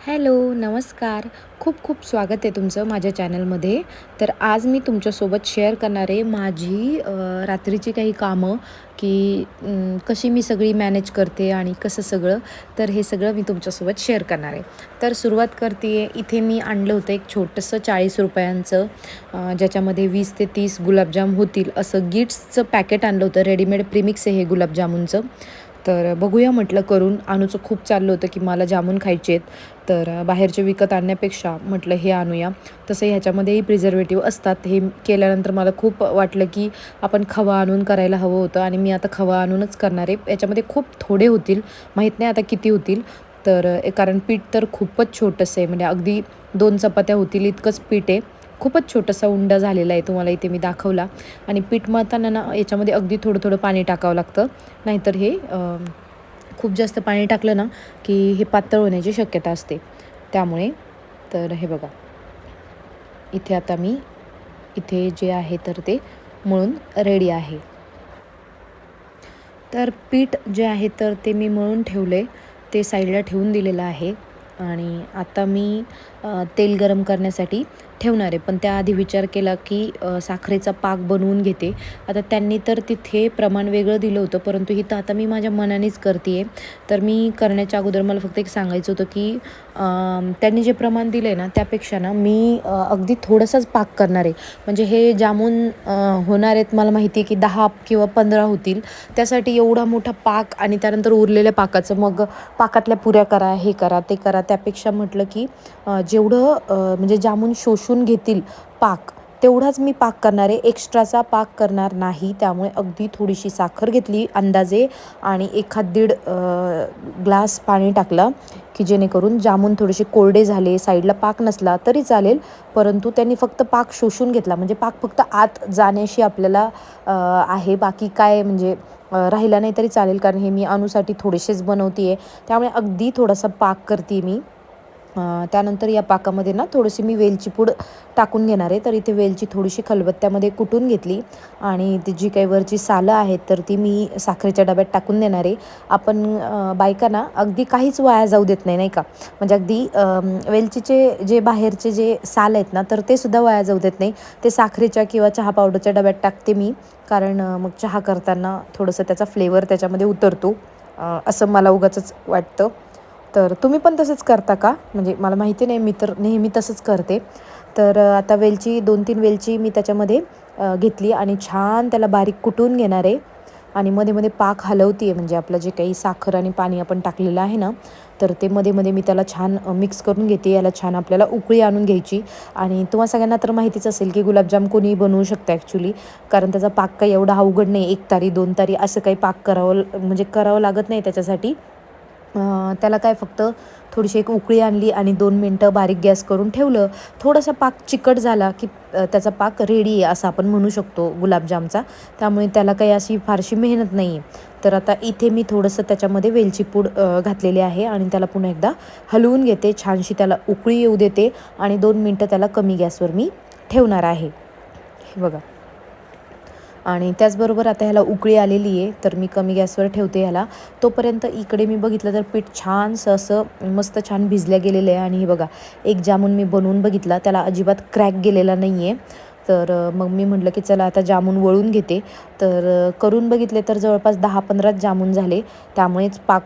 Hello नमस्कार. खूप खूप स्वागत आहे तुमचं माझ्या चॅनलमध्ये. तर आज मी तुमच्यासोबत शेअर करणार आहे माझी रात्रीची काही कामं की कशी मी सगळी मॅनेज करते आणि कसं सगळं. तर हे सगळं मी तुमच्यासोबत शेअर करणार आहे. तर सुरुवात करते आहे इथे मी आणलं होतं एक छोटंसं चाळीस रुपयांचं ज्याच्यामध्ये वीस ते तीस गुलाबजाम होतील असं गिट्सचं पॅकेट आणलं होतं. रेडीमेड प्रिमिक्स आहे हे गुलाबजामुनचं. तर बघूया म्हटलं करून. आणूचं खूप चाललं होतं की मला जामून खायचे आहेत. तर बाहेरचे विकत आणण्यापेक्षा म्हटलं हे आणूया. तसं ह्याच्यामध्येही प्रिझर्वेटिव्ह असतात. हे केल्यानंतर मला खूप वाटलं की आपण खवा आणून करायला हवं होतं आणि मी आता खवा आणूनच करणार आहे. याच्यामध्ये खूप थोडे होतील. माहीत नाही आता किती होतील. तर कारण पीठ तर खूपच छोटंसं आहे. म्हणजे अगदी दोन चपात्या होतील इतकंच पीठ आहे. खूपच छोटासा उंडा झालेला आहे तुम्हाला इथे मी दाखवला. आणि पीठ मळताना ना याच्यामध्ये अगदी थोडं थोडं पाणी टाकावं लागतं. नाहीतर हे खूप जास्त पाणी टाकलं ना की हे पातळ होण्याची शक्यता असते. त्यामुळे तर हे बघा. इथे आता मी इथे जे आहे तर ते मळून रेडी आहे. तर पीठ जे आहे तर ते मी मळून ठेवले ते साईडला ठेवून दिलेलं आहे. आणि आता मी तेल गरम करण्यासाठी ठेवणार आहे. पण त्याआधी विचार केला की साखरेचा पाक बनवून घेते. आता त्यांनी तर तिथे प्रमाण वेगळं दिलं होतं परंतु इथं आता मी माझ्या मनानेच करते आहे तर मी करण्याच्या अगोदर मला फक्त एक सांगायचं होतं की त्यांनी जे प्रमाण दिलं आहे ना त्यापेक्षा ना मी अगदी थोडंसंच पाक करणार आहे. म्हणजे हे जामून होणार आहेत मला माहिती आहे की दहा किंवा पंधरा होतील. त्यासाठी एवढा मोठा पाक आणि त्यानंतर उरलेल्या पाकाचं मग पाकातल्या पुऱ्या करा हे करा ते करा. त्यापेक्षा म्हटलं की जेवढं म्हणजे जामून शोषून घेतील पाक तेवढाच मी पाक करणार. आहे एक्स्ट्राचा पाक करणार नाही. त्यामुळे अगदी थोडीशी साखर घेतली अंदाजे आणि एखाद दीड ग्लास पाणी टाकलं की जेणेकरून जामून थोडेसे कोरडे झाले साईडला पाक नसला तरी चालेल परंतु त्यांनी फक्त पाक शोषून घेतला. म्हणजे पाक फक्त आत जाण्याशी आपल्याला आहे. बाकी काय म्हणजे राहिला नाही तरी चालेल कारण हे मी अणूसाठी थोडेसेच बनवते आहे त्यामुळे अगदी थोडासा पाक करते मी. त्यानंतर या पाकामध्ये ना थोडीशी मी वेलची पूड टाकून घेणार आहे. तर इथे वेलची थोडीशी खलबत्त्यामध्ये कुटून घेतली. आणि ती जी काही वरची सालं आहेत तर ती मी साखरेच्या डब्यात टाकून देणार आहे. आपण बायकांना अगदी काहीच वाया जाऊ देत नाही नाही का? म्हणजे अगदी वेलचीचे जे बाहेरचे जे साल आहेत ना तर ते सुद्धा वाया जाऊ देत नाही. ते साखरेच्या किंवा चहा पावडरच्या डब्यात टाकते मी. कारण मग चहा करताना थोडंसं त्याचा फ्लेवर त्याच्यामध्ये उतरतो. असं मला उगाच वाटतं. तर तुम्ही पण तसंच करता का? म्हणजे मला माहिती नाही मी तर नेहमी तसंच करते. तर आता वेलची दोन तीन वेलची मी त्याच्यामध्ये घेतली आणि छान त्याला बारीक कुटून घेणार आहे. आणि मध्ये मध्ये पाक हलवते आहे म्हणजे आपलं जे काही साखर आणि पाणी आपण टाकलेलं आहे ना तर ते मध्ये मध्ये मी त्याला छान मिक्स करून घेते. याला छान आपल्याला उकळी आणून घ्यायची. आणि तुम्हाला सगळ्यांना तर माहितीच असेल की गुलाबजाम कोणीही बनवू शकतं ॲक्च्युली कारण त्याचा पाक काही एवढा अवघड नाही एक तारी दोन तारी असं काही पाक करावं म्हणजे करावं लागत नाही त्याच्यासाठी. त्याला काय फक्त थोडीशी एक उकळी आणली आणि दोन मिनटं बारीक गॅस करून ठेवलं. थोडासा पाक चिकट झाला की त्याचा पाक रेडी आहे असं आपण म्हणू शकतो गुलाबजामचा. त्यामुळे त्याला काही अशी फारशी मेहनत नाही आहे तर आता इथे मी थोडंसं त्याच्यामध्ये वेलची पूड घातलेली आहे आणि त्याला पुन्हा एकदा हलवून घेते. छानशी त्याला उकळी येऊ देते आणि दोन मिनटं त्याला कमी गॅसवर मी ठेवणार आहे. हे बघा. आणि त्याचबरोबर आता ह्याला उकळी आलेली आहे तर मी कमी गॅसवर ठेवते ह्याला. तोपर्यंत इकडे मी बघितलं तर पीठ छानसं असं मस्त छान भिजल्या गेलेलं आहे. आणि हे बघा एक जामून मी बनवून बघितला त्याला अजिबात क्रॅक गेलेला नाही आहे तर मग मी म्हटलं की चला आता जामून वळून घेते. तर करून बघितले तर जवळपास दहा पंधराच जामून झाले. त्यामुळेच पाक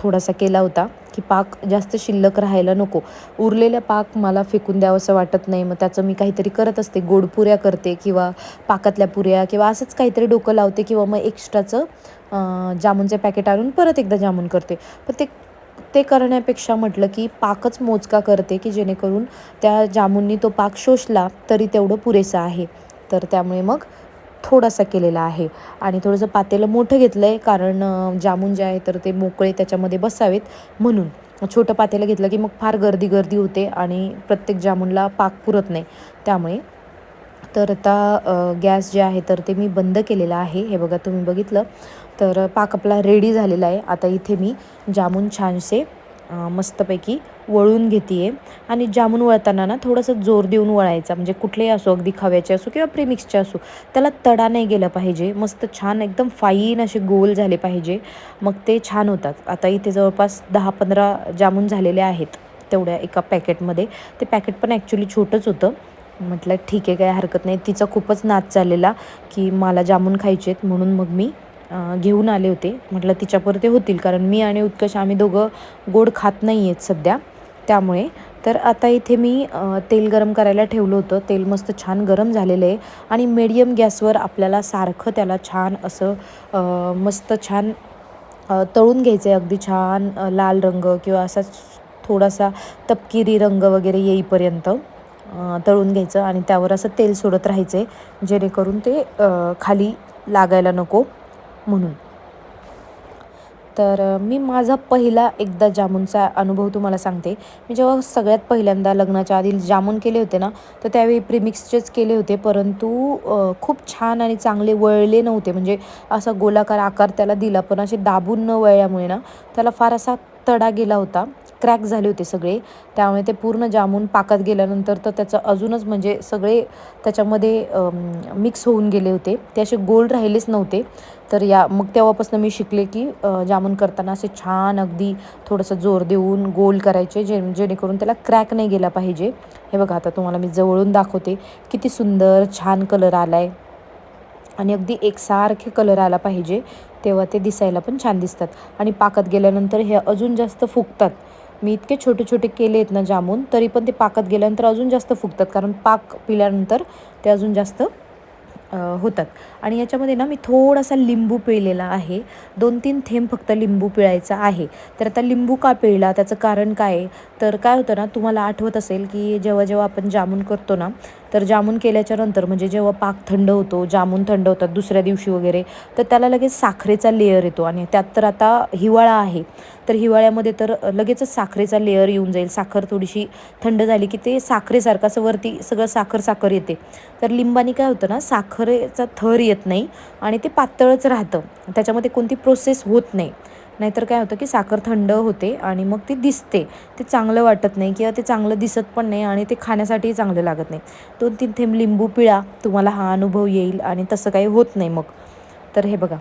थोडासा केला होता की पाक जास्त शिल्लक राहायला नको. उरलेल्या पाक मला फेकून द्यावंसं वाटत नाही. मग त्याचं मी काहीतरी करत असते. गोडपुऱ्या करते किंवा पाकातल्या पुऱ्या किंवा असंच काहीतरी डोकं लावते किंवा मग एक्स्ट्राचं अं, जामूनचे पॅकेट आणून परत एकदा जामून करते. पण ते ते करण्यापेक्षा म्हटलं की पाकच मोजका करते की जेणेकरून त्या जामुननी तो पाक शोषला तरी तेवढं पुरेसं आहे. तर त्यामुळे मग थोडासा केलेला आहे. आणि थोडंसं पातेलं मोठं घेतलं आहे कारण जामून जे आहे तर ते मोकळे त्याच्यामध्ये बसावेत. म्हणून छोटं पातेलं घेतलं की मग फार गर्दी गर्दी होते आणि प्रत्येक जामूनला पाक पुरत नाही. त्यामुळे तर आता गॅस जे आहे तर ते मी बंद केलेलं आहे. हे बघा तुम्ही बघितलं. तर पाक आपला रेडी झालेला आहे. आता इथे मी जामून छानसे मस्तपैकी वळून घेते आहे आणि जामून वळताना ना थोडंसं जोर देऊन वळायचा. म्हणजे कुठलेही असो अगदी खव्याचे असो किंवा प्रेमिक्सचे असो त्याला तडा नाही गेला पाहिजे. मस्त छान एकदम फाईन असे गोल झाले पाहिजे. मग ते छान होतात. आता इथे जवळपास दहा पंधरा जामून झालेले आहेत तेवढ्या एका पॅकेटमध्ये. ते पॅकेट पण ॲक्च्युली छोटंच होतं. म्हटलं ठीक आहे काय हरकत नाही. तिचा खूपच नाच चाललेला की मला जामून खायचे आहेत म्हणून मग मी घेऊन आले होते. म्हटलं तिच्यापुरते होतील कारण मी आणि उत्कर्ष आम्ही दोघं गोड खात नाही आहेत सध्या. त्यामुळे. तर आता इथे मी तेल गरम करायला ठेवलं होतं. तेल मस्त छान गरम झालेलं आहे. आणि मिडियम गॅसवर आपल्याला सारखं त्याला छान असं मस्त छान तळून घ्यायचं आहे अगदी छान लाल रंग किंवा असा थोडासा तपकिरी रंग वगैरे येईपर्यंत तळून घ्यायचं आणि त्यावर असं तेल सोडत राहायचं आहे जेणेकरून ते खाली लागायला नको म्हणून. तर मी माझा पहिला एकदा जामूनचा अनुभव तुम्हाला सांगते. मी जेव्हा सगळ्यात पहिल्यांदा लग्नाच्या आधी जामून केले होते ना तर त्यावेळी प्रीमिक्सचेच केले होते परंतु खूप छान आणि चांगले वळले नव्हते. म्हणजे असा गोलाकार आकार त्याला दिला पण असे दाबून न वळल्यामुळे ना त्याला फार असा तडा गेला होता. क्रॅक झाले होते सगळे. त्यामुळे ते पूर्ण जामून पाकात गेल्यानंतर तर त्याचं अजूनच म्हणजे सगळे त्याच्यामध्ये मिक्स होऊन गेले होते. ते असे गोल राहिलेच नव्हते. तर या मग तेव्हापासून मी शिकले की जामून करताना असे छान अगदी थोडंसं जोर देऊन गोल करायचे जे जेणेकरून त्याला क्रॅक नाही गेला पाहिजे. हे बघा आता तुम्हाला मी जवळून दाखवते. किती सुंदर छान कलर आला आहे आणि अगदी एकसारखे कलर आला पाहिजे तेव्हा ते दिसायला पण छान दिसतात. आणि पाकात गेल्यानंतर हे अजून जास्त फुगतात. मी इतके छोटे छोटे केले आहेत ना जामून तरी पण ते पाकात गेल्यानंतर अजून जास्त फुगतात. कारण पाक पिल्यानंतर ते अजून जास्त होतात. आणि याच्यामध्ये ना मी थोडासा लिंबू पिळलेला आहे. दोन तीन थेंब फक्त लिंबू पिळायचा आहे. तर आता लिंबू का पिळला? त्याचं कारण काय? तर काय होतं ना तुम्हाला आठवत असेल की जेव्हा जेव्हा आपण जामून करतो ना तर जामून केल्याच्यानंतर म्हणजे जेव्हा पाक थंड होतो जामून थंड होतात दुसऱ्या दिवशी वगैरे तर त्याला लगेच साखरेचा लेअर येतो आणि त्यात तर आता हिवाळा आहे. तर हिवाळ्यामध्ये तर लगेचच साखरेचा लेअर येऊन जाईल. साखर थोडीशी थंड झाली की ते साखरेसारखं असं वरती सगळं साखर साखर येते. तर लिंबानी काय होतं ना साखरेचा थर येत नाही आणि ते पातळच राहतं. त्याच्यामध्ये कोणती प्रोसेस होत नाही. नाहीतर काय होतं की साखर थंड होते आणि मग ती दिसते. ते चांगलं वाटत नाही किंवा ते चांगलं दिसत पण नाही आणि ते खाण्यासाठीही चांगलं लागत नाही. दोन तीन थेंब लिंबू पिळा तुम्हाला हा अनुभव येईल आणि तसं काही होत नाही मग. तर हे बघा.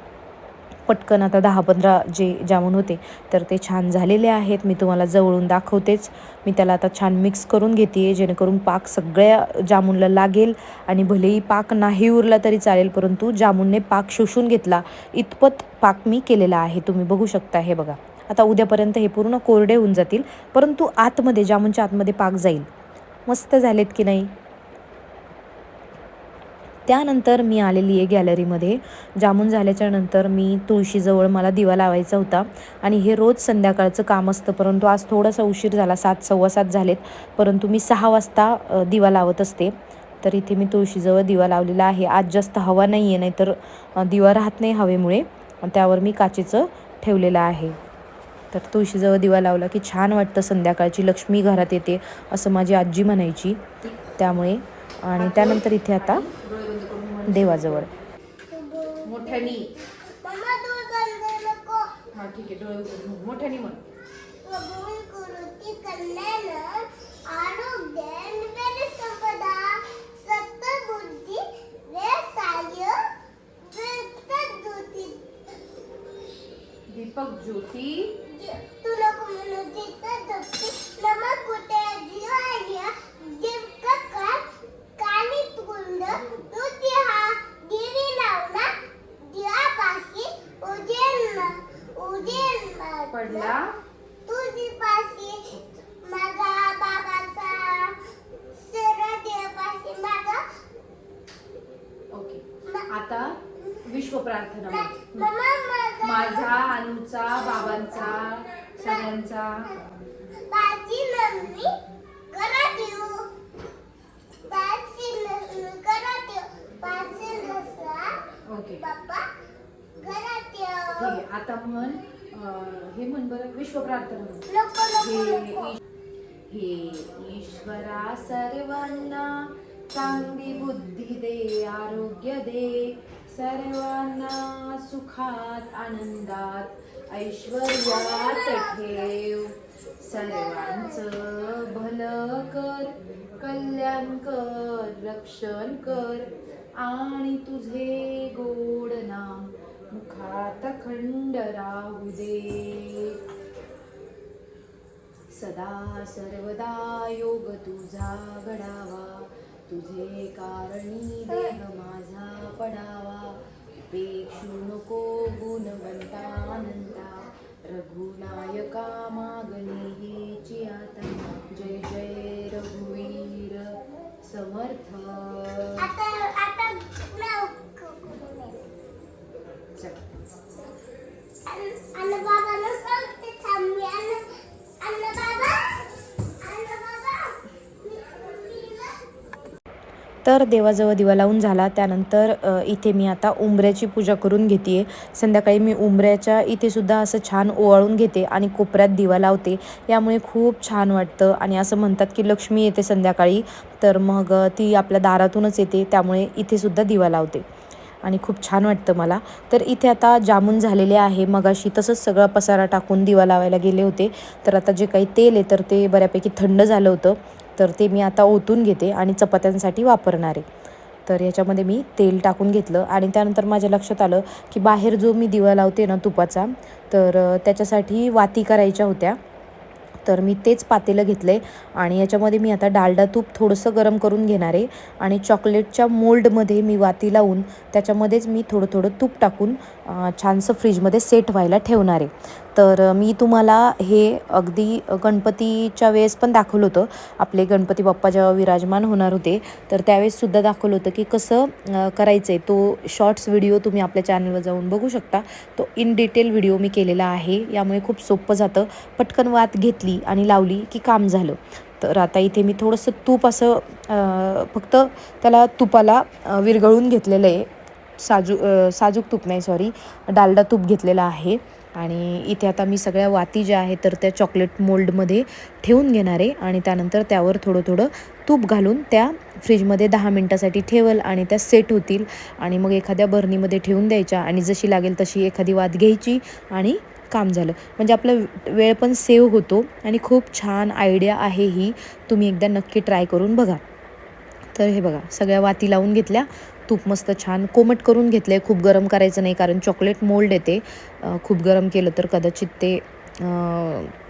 पटकन आता दहा पंधरा जे जामून होते तर ते छान झालेले आहेत. मी तुम्हाला जवळून दाखवतेच. मी त्याला आता छान मिक्स करून घेते जेणेकरून पाक सगळ्या जामूनला लागेल आणि भलेही पाक नाही उरला तरी चालेल परंतु जामूनने पाक शोषून घेतला. इतपत पाक मी केलेला आहे. तुम्ही बघू शकता हे बघा. आता उद्यापर्यंत हे पूर्ण कोरडे होऊन जातील परंतु आतमध्ये जामूनच्या आतमध्ये पाक जाईल. मस्त झालेत की नाही? त्यानंतर मी आलेली आहे गॅलरीमध्ये. जामून झाल्याच्यानंतर मी तुळशीजवळ मला दिवा लावायचा होता आणि हे रोज संध्याकाळचं काम असतं. परंतु आज थोडासा उशीर झाला सात सव्वा सात झालेत. परंतु मी सहा वाजता दिवा लावत असते. तर इथे मी तुळशीजवळ दिवा लावलेला आहे. आज जास्त हवा नाही आहे नाहीतर दिवा राहत नाही हवेमुळे. त्यावर मी काचेचं ठेवलेलं आहे. तर तुळशीजवळ दिवा लावला की छान वाटतं संध्याकाळची. लक्ष्मी घरात येते असं माझी आजी म्हणायची. त्यामुळे आणि त्यानंतर इथे आता देवाजवळ. मोठ्यानी. हा ठीक आहे डोळे उघडून. मोठ्यानी म्हण. निवेद संपदा सत्तबुद्धी व्यवसाय ज्योती दीपक ज्योती तू नको म्हणू जिथं झोपती नमक कुठे जीवाय जीवकर कानी तुंड तुझी हा दिवी लावला दिवापाशी उजेल उजेल पडला तुझी पाशी माझा बाबाचा सूर्यदेवापाशी माझा ओके. आता विश्व प्रार्थना माझा अनुचा बाबांचा सगळ्यांचा. ओके. आता म्हण हे म्हण बरं विश्व प्रार्थना हे हे ईश्वरा सर्वांना चांगली बुद्धी दे आरोग्य दे. सर्वांना सुखात आनंदात ऐश्वर्यात ठेव. सर्वांचं भलं कर कल्याण कर रक्षण कर. आणि तुझे गोड नाम मुखात खंड राहू दे. सदा सर्वदा योग तुझा घडावा. तुझे कारणी देह माझा पडावा. पेक्षू नको गुणवंता अनंता. रघुनायका मागणी हेची आता. जय जय रघुवीर समर्थ. चल. तर देवाजवळ दिवा लावून झाला. त्यानंतर इथे मी आता उंबऱ्याची पूजा करून घेते आहे संध्याकाळी मी उंबऱ्याच्या इथेसुद्धा असं छान ओवाळून घेते आणि कोपऱ्यात दिवा लावते. यामुळे खूप छान वाटतं आणि असं म्हणतात की लक्ष्मी येते संध्याकाळी तर मग ती आपल्या दारातूनच येते. त्यामुळे इथेसुद्धा दिवा लावते. आणि खूप छान वाटतं मला. तर इथे आता जामून झालेले आहे. मगाशी तसंच सगळा पसारा टाकून दिवा लावायला गेले होते. तर आता जे काही तेल आहे तर ते बऱ्यापैकी थंड झालं होतं. तर ते मी आता ओतून घेते आणि चपात्यांसाठी वापरणार आहे. तर याच्यामध्ये मी तेल टाकून घेतलं आणि त्यानंतर माझ्या लक्षात आलं की बाहेर जो मी दिवा लावते ना तुपाचा तर त्याच्यासाठी वाती करायच्या होत्या. तर मी तेच पातेलं घेतलं आहे आणि याच्यामध्ये मी आता डालडा तूप थोडंसं गरम करून घेणार आहे आणि चॉकलेटच्या मोल्डमध्ये मी वाती लावून त्याच्यामध्येच मी थोडं थोडं तूप टाकून छानसं फ्रीजमध्ये सेट व्हायला ठेवणार आहे. तर मी तुम्हाला हे अगदी गणपतीच्या वेळेस पण दाखवलं होतं. आपले गणपती बाप्पा जेव्हा विराजमान होणार होते तर त्यावेळेससुद्धा दाखवलं होतं की कसं करायचं आहे तो शॉर्ट्स व्हिडिओ तुम्ही आपल्या चॅनलवर जाऊन बघू शकता. तो इन डिटेल व्हिडिओ मी केलेला आहे. यामुळे खूप सोपं जातं. पटकन वात घेतली आणि लावली की काम झालं. तर आता इथे मी थोडंसं तूप असं फक्त त्याला तुपाला विरघळून घेतलेलं आहे. साजू साजूक तूप नाही सॉरी डालडा तूप घेतलेला आहे. आणि इथे आता मी सगळ्या वाती ज्या आहेत तर त्या चॉकलेट मोल्डमध्ये ठेवून घेणार आहे. आणि त्यानंतर त्यावर थोडं थोडं तूप घालून त्या फ्रीजमध्ये दहा मिनटासाठी ठेवल आणि त्या सेट होतील. आणि मग एखाद्या बर्नीमध्ये ठेवून द्यायच्या आणि जशी लागेल तशी एखादी वात घ्यायची आणि काम झालं. म्हणजे आपला वेळ पण सेव्ह होतो आणि खूप छान आयडिया आहे ही. तुम्ही एकदा नक्की ट्राय करून बघा. तर हे बघा सगळ्या वाती लावून घेतल्या. तूप मस्त छान कोमट करून घेतलं आहे खूप गरम करायचं नाही कारण चॉकलेट मोल्ड येते. खूप गरम केलं तर कदाचित ते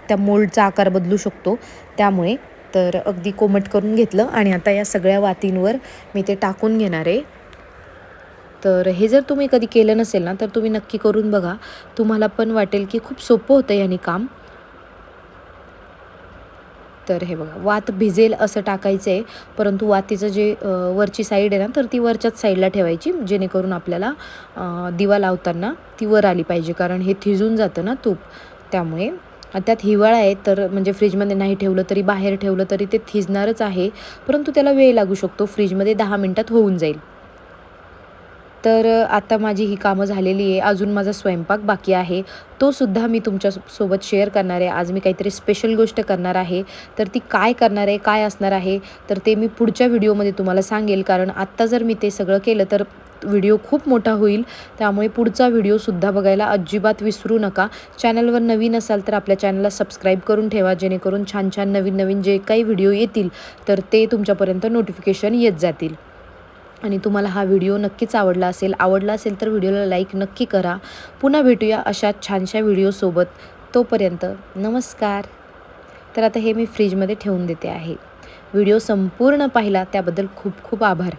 त्या मोल्डचा आकार बदलू शकतो. त्यामुळे तर अगदी कोमट करून घेतलं आणि आता या सगळ्या वातींवर मी ते टाकून घेणार आहे. तर हे जर तुम्ही कधी केलं नसेल ना तर तुम्ही नक्की करून बघा. तुम्हाला पण वाटेल की खूप सोपं होतं याने काम. तर हे बघा वात भिजेल असं टाकायचं आहे परंतु वातीचं जे वरची साईड आहे ना तर ती वरच्याच साईडला ठेवायची जेणेकरून आपल्याला दिवा लावताना ती वर आली पाहिजे कारण हे थिजून जातं ना तूप. त्यामुळे त्यात हिवाळा आहे तर म्हणजे फ्रीजमध्ये नाही ठेवलं तरी बाहेर ठेवलं तरी ते थिजणारच आहे परंतु त्याला वेळ लागू शकतो फ्रीजमध्ये दहा मिनटात होऊन जाईल. तर आता माझी ही कामं झालेली आहे. अजून माझा स्वयंपाक बाकी आहे. तो सुद्धा मी तुमच्यासोबत शेअर करणार आहे. आज मी काहीतरी स्पेशल गोष्ट करणार आहे. तर ती काय करणार आहे काय असणार आहे तर ते मी पुढच्या व्हिडिओमध्ये तुम्हाला सांगेल. कारण आत्ता जर मी ते सगळं केलं तर व्हिडिओ खूप मोठा होईल. त्यामुळे पुढचा व्हिडिओसुद्धा बघायला अजिबात विसरू नका. चॅनलवर नवीन असाल तर आपल्या चॅनलला सबस्क्राईब करून ठेवा. जेणेकरून छान छान नवीन नवीन जे काही व्हिडिओ येतील तर ते तुमच्यापर्यंत नोटिफिकेशन येत जातील. आणि तुम्हाला हा व्हिडिओ नक्कीच आवडला असेल आवडला असेल तर व्हिडिओला लाईक नक्की करा. पुन्हा भेटूया अशा छानशा व्हिडिओसोबत तोपर्यंत नमस्कार. तर आता हे मी फ्रीजमध्ये ठेवून देते आहे. व्हिडिओ संपूर्ण पाहिला त्याबद्दल खूप खूप आभार.